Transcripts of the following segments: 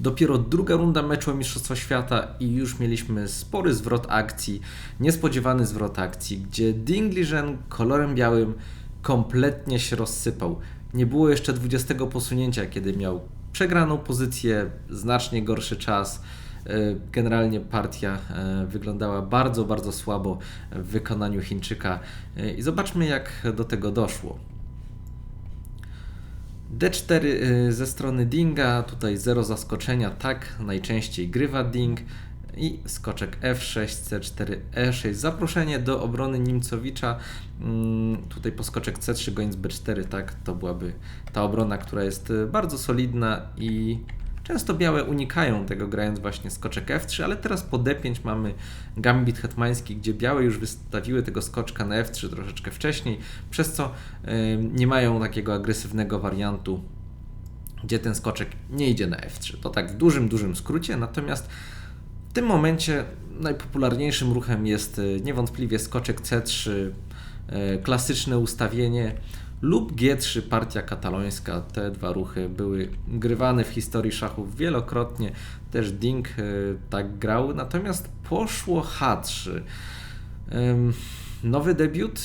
Dopiero druga runda meczu o Mistrzostwo Świata i już mieliśmy spory zwrot akcji, niespodziewany zwrot akcji, gdzie Dingligen kolorem białym kompletnie się rozsypał. Nie było jeszcze 20 posunięcia, kiedy miał przegraną pozycję, znacznie gorszy czas. E, generalnie partia e, wyglądała bardzo, bardzo słabo w wykonaniu Chińczyka E, i zobaczmy jak do tego doszło. D4 y, ze strony Dinga, tutaj zero zaskoczenia, tak najczęściej grywa Ding. I skoczek F6, C4, E6, zaproszenie do obrony Nimcowicza, mm, tutaj po skoczek C3, goniec B4, tak, to byłaby ta obrona, która jest y, bardzo solidna i Często białe unikają tego grając właśnie skoczek F3, ale teraz po D5 mamy gambit hetmański, gdzie białe już wystawiły tego skoczka na F3 troszeczkę wcześniej, przez co nie mają takiego agresywnego wariantu, gdzie ten skoczek nie idzie na F3. To tak w dużym, dużym skrócie, natomiast w tym momencie najpopularniejszym ruchem jest y, niewątpliwie skoczek C3, yy, klasyczne ustawienie, lub G3 partia katalońska. Te dwa ruchy były grywane w historii szachów wielokrotnie. Też Ding e, tak grał, natomiast poszło H3. Nowy debiut,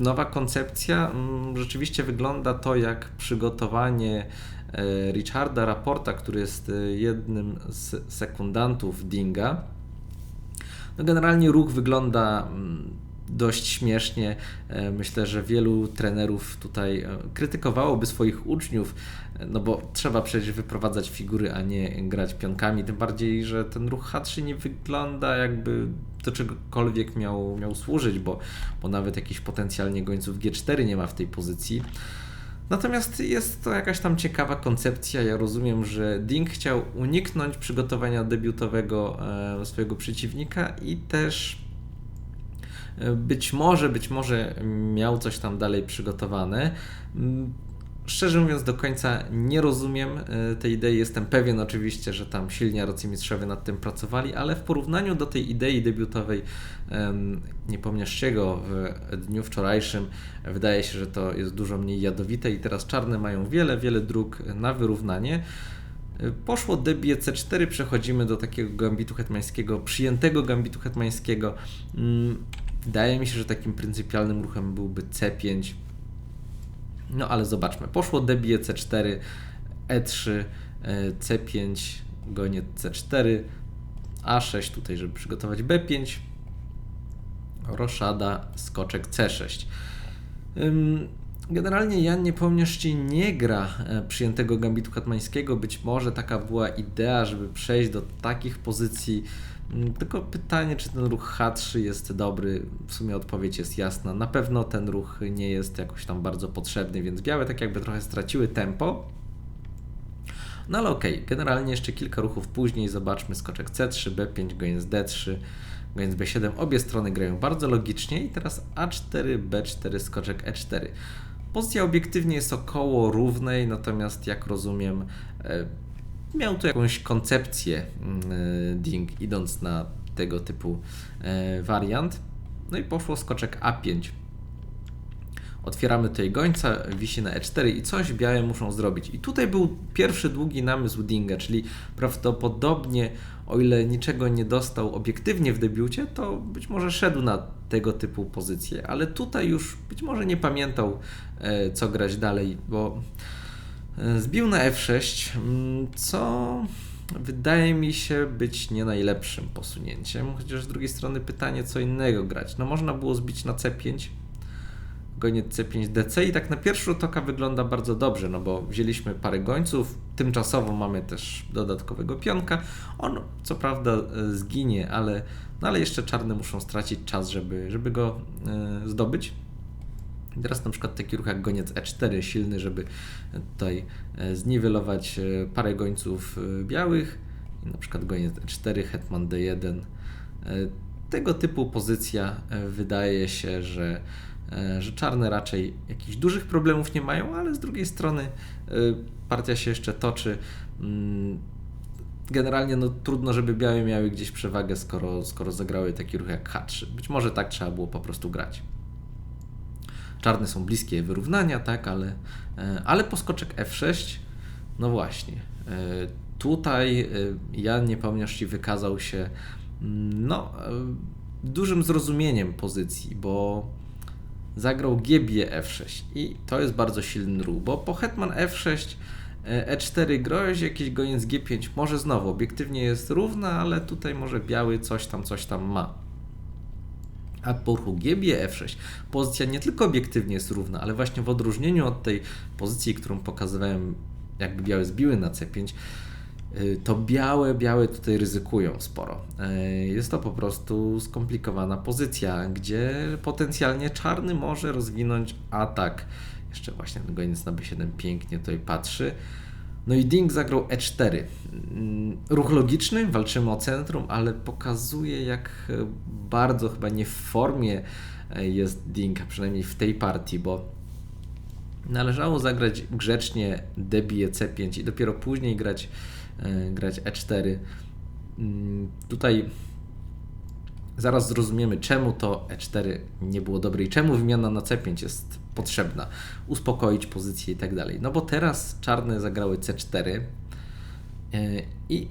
nowa koncepcja. Mm, rzeczywiście wygląda to jak przygotowanie e, Richarda Raporta, który jest e, jednym z sekundantów Dinga. No generalnie ruch wygląda mm, dość śmiesznie. E, myślę, że wielu trenerów tutaj e, krytykowałoby swoich uczniów, e, no bo trzeba przecież wyprowadzać figury, a nie grać pionkami. Tym bardziej, że ten ruch H3 nie wygląda jakby do czegokolwiek miał, miał służyć, bo, bo nawet jakiś potencjalnie gońców G4 nie ma w tej pozycji. Natomiast jest to jakaś tam ciekawa koncepcja. Ja rozumiem, że Ding chciał uniknąć przygotowania debiutowego swojego przeciwnika i też być może, być może miał coś tam dalej przygotowane. Szczerze mówiąc, do końca nie rozumiem e, tej idei. Jestem pewien oczywiście, że tam silni arcymistrzowie nad tym pracowali, ale w porównaniu do tej idei debiutowej niepomnieszczego w dniu wczorajszym, wydaje się, że to jest dużo mniej jadowite i teraz czarne mają wiele, wiele dróg na wyrównanie. E, poszło debie C4, przechodzimy do takiego gambitu hetmańskiego, przyjętego gambitu hetmańskiego. Wydaje mi się, że takim pryncypialnym ruchem byłby C5. No ale zobaczmy. Poszło debie C4, E3, C5, goniec C4, A6 tutaj, żeby przygotować B5, roszada, skoczek C6. Generalnie Jan Niepomnieszczy nie gra e, przyjętego gambitu hetmańskiego. Być może taka była idea, żeby przejść do takich pozycji Mm, tylko pytanie, czy ten ruch H3 jest dobry. W sumie odpowiedź jest jasna. Na pewno ten ruch nie jest jakoś tam bardzo potrzebny, więc białe tak jakby trochę straciły tempo. No ale okej, okay. generalnie jeszcze kilka ruchów później zobaczmy skoczek C3, B5, goniec D3, goniec B7. Obie strony grają bardzo logicznie i teraz A4, B4, skoczek E4. Pozycja obiektywnie jest około równej, natomiast jak rozumiem e, miał tu jakąś koncepcję mm, e, Ding, idąc na tego typu e, wariant. No i poszło skoczek A5. Otwieramy tutaj gońca, wisi na E4 i coś białe muszą zrobić. I tutaj był pierwszy długi namysł Dinga, czyli prawdopodobnie, o ile niczego nie dostał obiektywnie w debiucie, to być może szedł na tego typu pozycję, ale tutaj już być może nie pamiętał, e, co grać dalej, bo Zbił na F6, mm, co wydaje mi się być nie najlepszym posunięciem, chociaż z drugiej strony pytanie, co innego grać. No można było zbić na C5, goniec C5 DC i tak na pierwszy rzut oka wygląda bardzo dobrze, no bo wzięliśmy parę gońców, tymczasowo mamy też dodatkowego pionka. On co prawda e, zginie, ale, no ale jeszcze czarne muszą stracić czas, żeby, żeby go y, zdobyć. Teraz na przykład taki ruch jak goniec E4 silny, żeby tutaj e, zniwelować e, parę gońców e, białych. Na przykład goniec E4, hetman D1. Tego typu pozycja wydaje się, że, że czarne raczej jakichś dużych problemów nie mają, ale z drugiej strony partia się jeszcze toczy. Mm, generalnie no, trudno, żeby białe miały gdzieś przewagę, skoro, skoro zagrały taki ruch jak H3. Być może tak trzeba było po prostu grać. Czarne są bliskie wyrównania, tak, ale, e, ale poskoczek F6, no właśnie. E, tutaj Jan Niepomniaczci wykazał się mm, no, dużym zrozumieniem pozycji, bo zagrał GB F6 i to jest bardzo silny ruch, bo po Hetman F6 E4 groź, jakiś goniec G5, może znowu obiektywnie jest równa, ale tutaj może biały coś tam, coś tam ma. A po ruchu GB F6 pozycja nie tylko obiektywnie jest równa, ale właśnie w odróżnieniu od tej pozycji, którą pokazywałem, jakby białe zbiły na C5, y, to białe, białe tutaj ryzykują sporo. Y, jest to po prostu skomplikowana pozycja, gdzie potencjalnie czarny może rozwinąć atak jeszcze właśnie ten goniec na B7 pięknie tutaj patrzy. No i Ding zagrał E4. Mm, ruch logiczny, walczymy o centrum, ale pokazuje jak bardzo chyba nie w formie e, jest Ding, a przynajmniej w tej partii, bo należało zagrać grzecznie debije C5 i dopiero później grać, e, grać E4. Mm, tutaj zaraz zrozumiemy, czemu to E4 nie było dobre i czemu wymiana na C5 jest potrzebna, uspokoić pozycję i tak dalej. No bo teraz czarne zagrały C4 e, i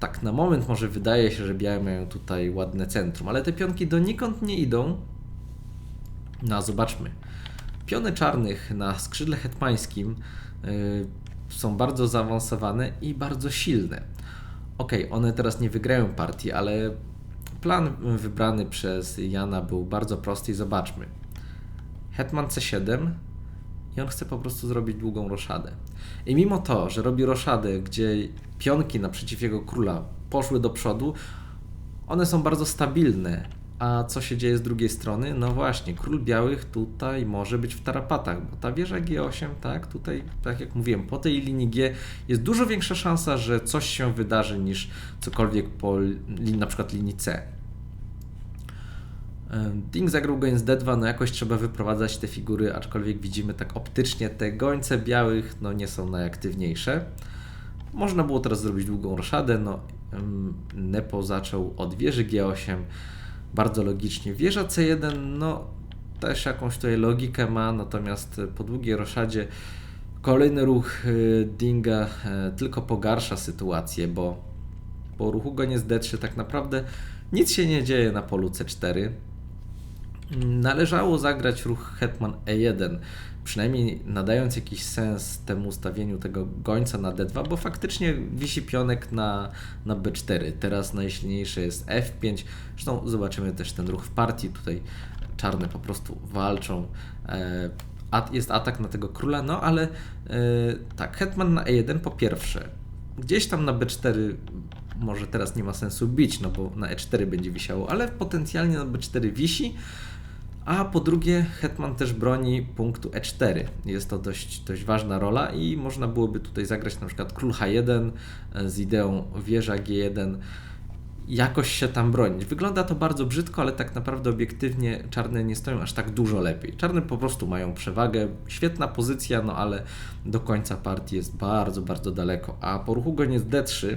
tak na moment może wydaje się, że białe mają tutaj ładne centrum, ale te pionki donikąd nie idą. No zobaczmy. Piony czarnych na skrzydle hetmańskim e, są bardzo zaawansowane i bardzo silne. Ok, one teraz nie wygrają partii, ale plan wybrany przez Jana był bardzo prosty i zobaczmy hetman c7 i on chce po prostu zrobić długą roszadę. I mimo to, że robi roszadę, gdzie pionki naprzeciw jego króla poszły do przodu, one są bardzo stabilne. A co się dzieje z drugiej strony? No właśnie, król białych tutaj może być w tarapatach, bo ta wieża G8, tak, tutaj, tak jak mówiłem, po tej linii G jest dużo większa szansa, że coś się wydarzy niż cokolwiek po na przykład linii C. Ding zagrał gońc D2, no jakoś trzeba wyprowadzać te figury, aczkolwiek widzimy tak optycznie te gońce białych no nie są najaktywniejsze. Można było teraz zrobić długą roszadę, no Nepo zaczął od wieży G8, bardzo logicznie. Wieża C1, no też jakąś tutaj logikę ma, natomiast po długiej roszadzie kolejny ruch y, Dinga e, tylko pogarsza sytuację, bo po ruchu goniec D3 tak naprawdę nic się nie dzieje na polu C4 należało zagrać ruch Hetman E1, przynajmniej nadając jakiś sens temu ustawieniu tego gońca na D2, bo faktycznie wisi pionek na, na B4. Teraz najsilniejszy jest F5. Zresztą zobaczymy też ten ruch w partii. Tutaj czarne po prostu walczą. E, jest atak na tego króla, no ale e, tak, Hetman na E1 po pierwsze. Gdzieś tam na B4 może teraz nie ma sensu bić, no bo na E4 będzie wisiało, ale potencjalnie na B4 wisi a po drugie hetman też broni punktu e4. Jest to dość, dość ważna rola i można byłoby tutaj zagrać na przykład król h1 e, z ideą wieża g1 jakoś się tam bronić. Wygląda to bardzo brzydko, ale tak naprawdę obiektywnie czarne nie stoją aż tak dużo lepiej. Czarne po prostu mają przewagę, świetna pozycja, no ale do końca partii jest bardzo, bardzo daleko. A po ruchu goniec d3 E,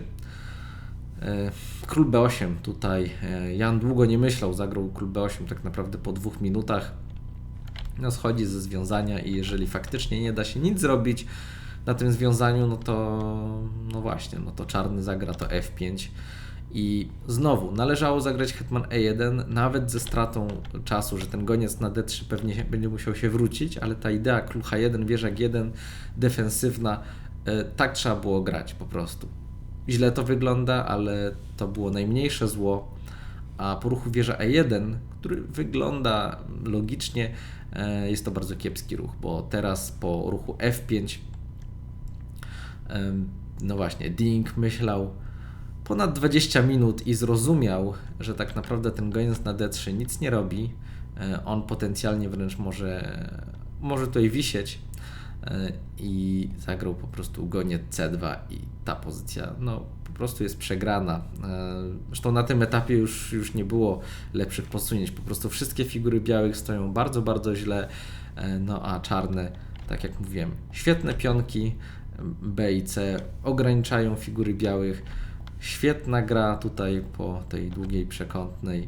król B8 tutaj. E, Jan długo nie myślał, zagrał król B8 tak naprawdę po dwóch minutach. No schodzi ze związania i jeżeli faktycznie nie da się nic zrobić na tym związaniu, no to no właśnie, no to czarny zagra to F5. I znowu należało zagrać hetman E1, nawet ze stratą czasu, że ten goniec na D3 pewnie będzie musiał się wrócić, ale ta idea król H1, wieża G1, defensywna, e, tak trzeba było grać po prostu źle to wygląda, ale to było najmniejsze zło. A po ruchu wieża E1, który wygląda logicznie, e, jest to bardzo kiepski ruch, bo teraz po ruchu F5, no właśnie, Ding myślał ponad 20 minut i zrozumiał, że tak naprawdę ten goniec na D3 nic nie robi. E, on potencjalnie wręcz może, może tutaj wisieć i zagrał po prostu goniec C2 i ta pozycja no, po prostu jest przegrana. E, zresztą na tym etapie już, już nie było lepszych posunięć. Po prostu wszystkie figury białych stoją bardzo, bardzo źle, e, no a czarne, tak jak mówiłem, świetne pionki B i C ograniczają figury białych. Świetna gra tutaj po tej długiej przekątnej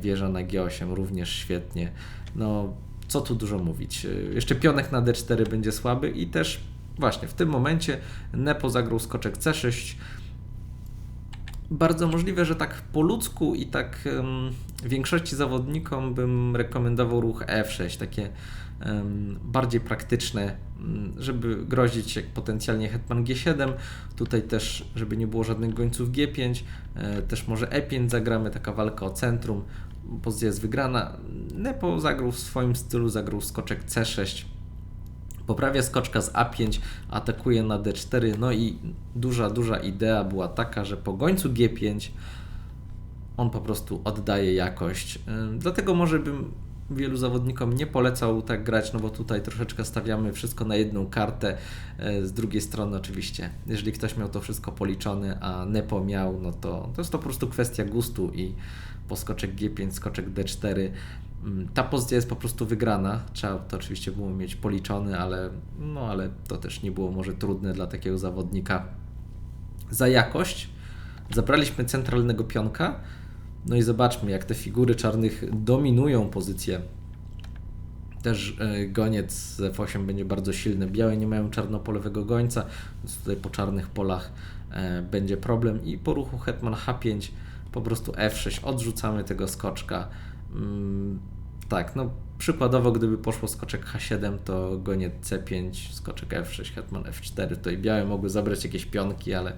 wieża na G8 również świetnie. No, co tu dużo mówić. E, jeszcze pionek na D4 będzie słaby i też właśnie w tym momencie Nepo zagrał skoczek C6. Bardzo możliwe, że tak po ludzku i tak um, większości zawodnikom bym rekomendował ruch F6, takie um, bardziej praktyczne, um, żeby grozić jak potencjalnie hetman G7. Tutaj też, żeby nie było żadnych gońców G5, e, też może E5 zagramy, taka walka o centrum, pozycja jest wygrana. Nepo zagrał w swoim stylu, zagrał skoczek C6 poprawia skoczka z A5, atakuje na D4, no i duża, duża idea była taka, że po gońcu G5 on po prostu oddaje jakość. Dlatego może bym wielu zawodnikom nie polecał tak grać, no bo tutaj troszeczkę stawiamy wszystko na jedną kartę. E, z drugiej strony oczywiście, jeżeli ktoś miał to wszystko policzone, a Nepo miał, no to to jest to po prostu kwestia gustu i po skoczek G5, skoczek D4 Mm, ta pozycja jest po prostu wygrana. Trzeba to oczywiście było mieć policzony, ale, no, ale to też nie było może trudne dla takiego zawodnika. Za jakość zabraliśmy centralnego pionka. No i zobaczmy, jak te figury czarnych dominują pozycję. Też e, goniec z F8 będzie bardzo silny. Białe nie mają czarnopolowego gońca, więc tutaj po czarnych polach e, będzie problem. I po ruchu Hetman H5 po prostu F6 odrzucamy tego skoczka. Mm, tak, no przykładowo gdyby poszło skoczek H7, to goniec C5, skoczek F6, hetman F4, to i białe mogły zabrać jakieś pionki, ale,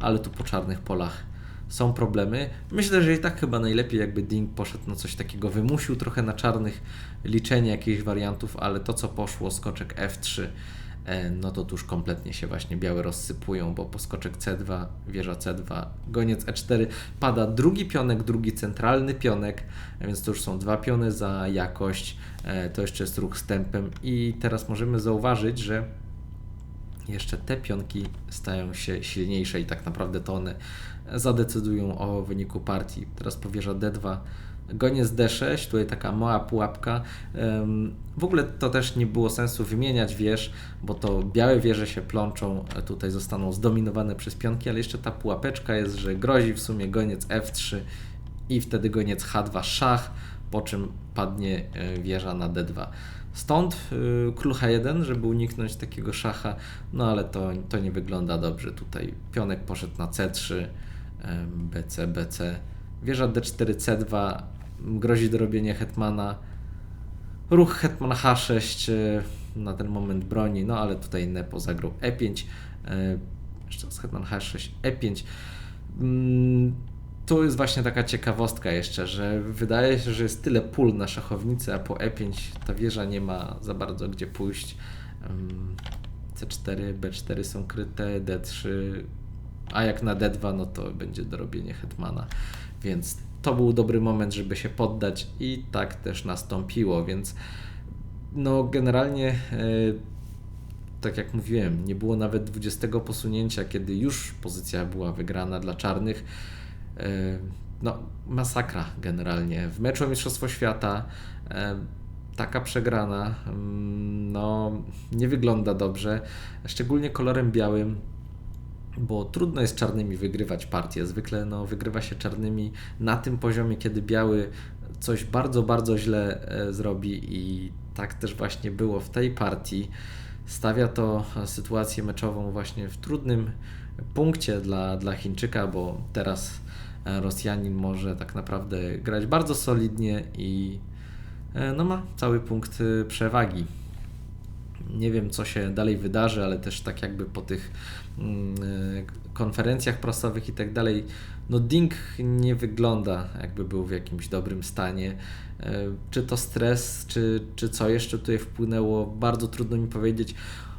ale tu po czarnych polach są problemy. Myślę, że i tak chyba najlepiej jakby Ding poszedł na coś takiego, wymusił trochę na czarnych liczenie jakichś wariantów, ale to co poszło, skoczek F3, E, no to tuż kompletnie się właśnie białe rozsypują, bo poskoczek C2, wieża C2, goniec E4, pada drugi pionek, drugi centralny pionek, więc to już są dwa piony za jakość, e, to jeszcze jest ruch z tempem. I teraz możemy zauważyć, że jeszcze te pionki stają się silniejsze i tak naprawdę to one zadecydują o wyniku partii. Teraz powierza D2, Goniec D6, tutaj taka mała pułapka. W ogóle to też nie było sensu wymieniać wież, bo to białe wieże się plączą, tutaj zostaną zdominowane przez pionki, ale jeszcze ta pułapeczka jest, że grozi w sumie goniec F3 i wtedy goniec H2 szach, po czym padnie e, wieża na D2. Stąd e, król H1, żeby uniknąć takiego szacha, no ale to, to nie wygląda dobrze. Tutaj pionek poszedł na C3, BC, BC, wieża D4, C2, grozi dorobienie hetmana. Ruch hetman H6 e, na ten moment broni, no ale tutaj Nepo zagrał E5. E, jeszcze raz hetman H6, E5. Mm, tu jest właśnie taka ciekawostka jeszcze, że wydaje się, że jest tyle pól na szachownicy, a po E5 ta wieża nie ma za bardzo gdzie pójść. C4, B4 są kryte, D3, a jak na D2, no to będzie dorobienie hetmana. Więc to był dobry moment, żeby się poddać i tak też nastąpiło, więc no generalnie e, tak jak mówiłem, nie było nawet 20 posunięcia, kiedy już pozycja była wygrana dla czarnych. E, no, masakra generalnie. W meczu o Mistrzostwo Świata e, taka przegrana mm, no, nie wygląda dobrze, szczególnie kolorem białym bo trudno jest czarnymi wygrywać partię. Zwykle no, wygrywa się czarnymi na tym poziomie, kiedy biały coś bardzo, bardzo źle e, zrobi i tak też właśnie było w tej partii. Stawia to sytuację meczową właśnie w trudnym punkcie dla, dla Chińczyka, bo teraz e, Rosjanin może tak naprawdę grać bardzo solidnie i e, no, ma cały punkt przewagi. Nie wiem, co się dalej wydarzy, ale też tak jakby po tych mm, e, konferencjach prasowych i tak dalej, no Ding nie wygląda jakby był w jakimś dobrym stanie. E, czy to stres, czy, czy co jeszcze tutaj wpłynęło, bardzo trudno mi powiedzieć.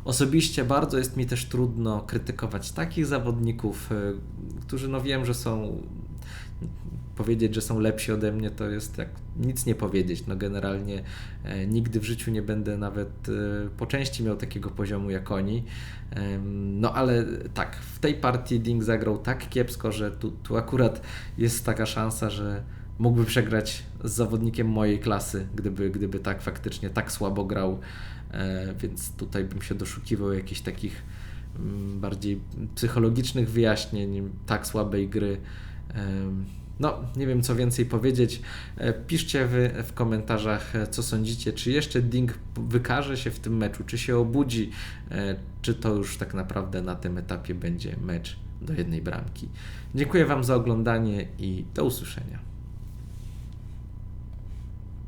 Osobiście bardzo jest mi też trudno krytykować takich zawodników, e, którzy no wiem, że są powiedzieć, że są lepsi ode mnie, to jest jak nic nie powiedzieć. No generalnie e, nigdy w życiu nie będę nawet e, po części miał takiego poziomu jak oni. No ale tak, w tej partii Ding zagrał tak kiepsko, że tu, tu akurat jest taka szansa, że mógłby przegrać z zawodnikiem mojej klasy, gdyby, gdyby tak faktycznie tak słabo grał. E, więc tutaj bym się doszukiwał jakichś takich mm, bardziej psychologicznych wyjaśnień tak słabej gry No, nie wiem co więcej powiedzieć. E, Piszcie wy w komentarzach, e, co sądzicie. Czy jeszcze Ding wykaże się w tym meczu, czy się obudzi, e, czy to już tak naprawdę na tym etapie będzie mecz do jednej bramki. Dziękuję Wam za oglądanie i do usłyszenia.